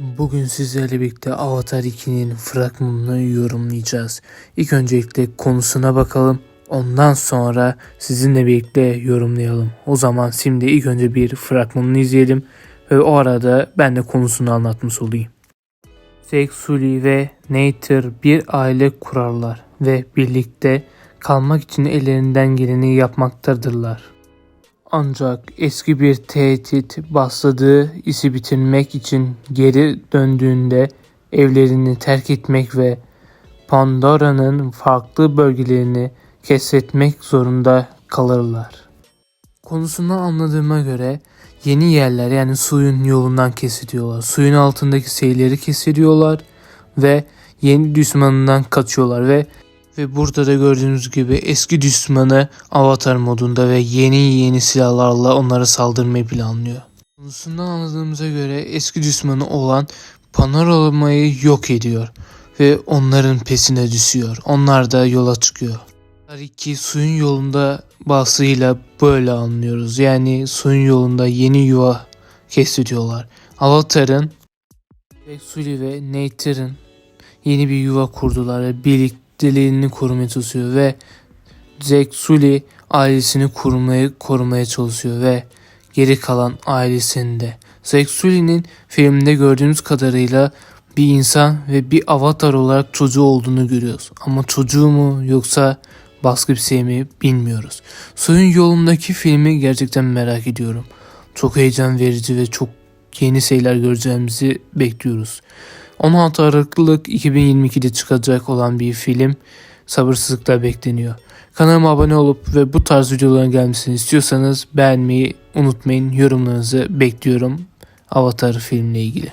Bugün sizlerle birlikte Avatar 2'nin fragmanını yorumlayacağız. İlk öncelikle konusuna bakalım. Ondan sonra sizinle birlikte yorumlayalım. O zaman şimdi ilk önce bir fragmanını izleyelim. Ve o arada ben de konusunu anlatmış olayım. Zack Sully ve Nathan bir aile kurarlar ve birlikte kalmak için ellerinden geleni yapmaktadırlar. Ancak eski bir tehdit başladığı işi bitirmek için geri döndüğünde evlerini terk etmek ve Pandora'nın farklı bölgelerini keşfetmek zorunda kalırlar. Konusundan anladığıma göre yeni yerler yani suyun yolundan kesiliyorlar. Suyun altındaki şeyleri kesiliyorlar ve yeni düşmanından kaçıyorlar ve ve burada da gördüğünüz gibi eski düşmanı avatar modunda ve yeni yeni silahlarla onlara saldırmayı planlıyor. Konusundan anladığımıza göre eski düşmanı olan Panorama'yı yok ediyor ve onların pesine düşüyor. Onlar da yola çıkıyor. Tabii ki suyun yolunda basıyla böyle anlıyoruz. Yani suyun yolunda yeni yuva kestiriyorlar. Avatar'ın Jack Sully ve Nathan'ın yeni bir yuva kurdular ve birlikteliğini korumaya çalışıyor ve Jack Sully ailesini korumaya, korumaya çalışıyor ve geri kalan ailesini de. Jack Sully'nin filmde gördüğümüz kadarıyla bir insan ve bir avatar olarak çocuğu olduğunu görüyoruz. Ama çocuğu mu yoksa başka bir şey mi bilmiyoruz. Suyun yolundaki filmi gerçekten merak ediyorum. Çok heyecan verici ve çok yeni şeyler göreceğimizi bekliyoruz. 16 Aralık 2022'de çıkacak olan bir film sabırsızlıkla bekleniyor. Kanalıma abone olup ve bu tarz videoların gelmesini istiyorsanız beğenmeyi unutmayın. Yorumlarınızı bekliyorum Avatar filmle ilgili.